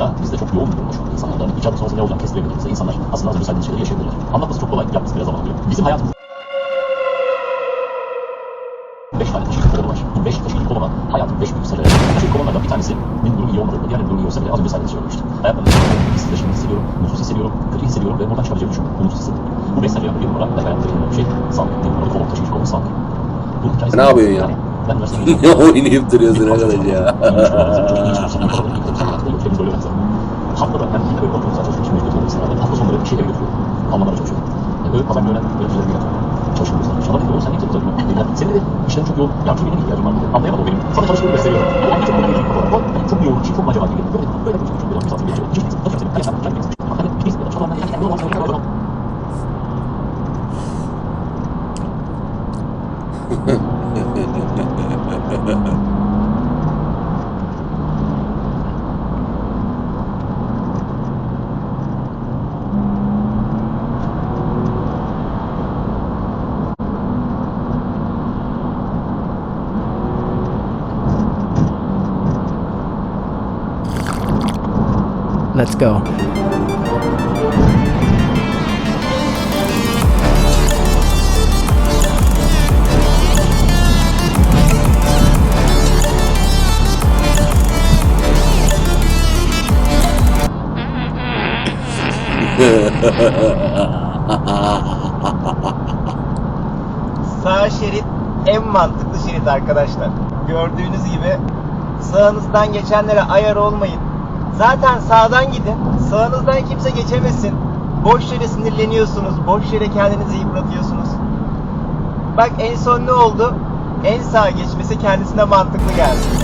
Mesela bizde çok yoğun bir durum var şu anda insanlarda. İki adım sonrası ne olacağını kestiremediğimizde insanlar aslında az önce saydığınız şeyleri yaşayabilirler. Anlatması çok kolay, yapması biraz zaman alıyor. Bizim hayatımız Beş tane taşıyıcı kolu var. Bu beş taşıyıcı kolu olan hayatın beş büyük sırrı. Taşıyıcı kolonlardan bir tanesinin durumu iyi olmadığında, diğerinin durumu iyi olsa bile az önce saydığınız şey olmuştu. Ayaklarımda hissizleşimi hissediyorum, mutsuz hissediyorum, kötü hissediyorum ve buradan çıkabileceğimi düşünüyorum. Umutsuz hissediyorum. Bu beş sırrı bir numara ve hayatta bir şey sağlık. Bir numara kolon taşıyıcı kolon sağlık. Bunun hikayesi Ne yapıyorsun ya? Yani Ben üniversiteye ne oynayıp duruyorsun arkadaş ya? 캡이 돌려졌죠. 밥보다 약 200번 정도 싸서 조심히 이렇게 먹었으면 밥도 선물에 피1 0 0 밥만 하나 조심. 그 과장면은 이렇게 생각하죠. 조심해서. 저는 그 상이 좀 저는 그냥 세대 신축교 양쪽에 있는 게 아주 많은데 아무 데나 먹으면 서로 서로 신경 쓰세요. 아니 좀 먹는 게 좋고 중요 신축 맞아 가지고 그래 그래 좀 준비를 하면서 준비해 줘. 진짜 어떻게 좀 다시 한번 좀 하는 비즈니스 처럼 하는 게 아니라 너무 잘하고 Ha ha ha ha ha ha ha ha. Let's go. Sağ şerit en mantıklı şerit arkadaşlar. Gördüğünüz gibi sağınızdan geçenlere ayar olmayın. Zaten sağdan gidin. Sağınızdan kimse geçemesin. Boş yere sinirleniyorsunuz. Boş yere kendinizi yıpratıyorsunuz. Bak en son ne oldu? En sağa geçmesi kendisine mantıklı geldi.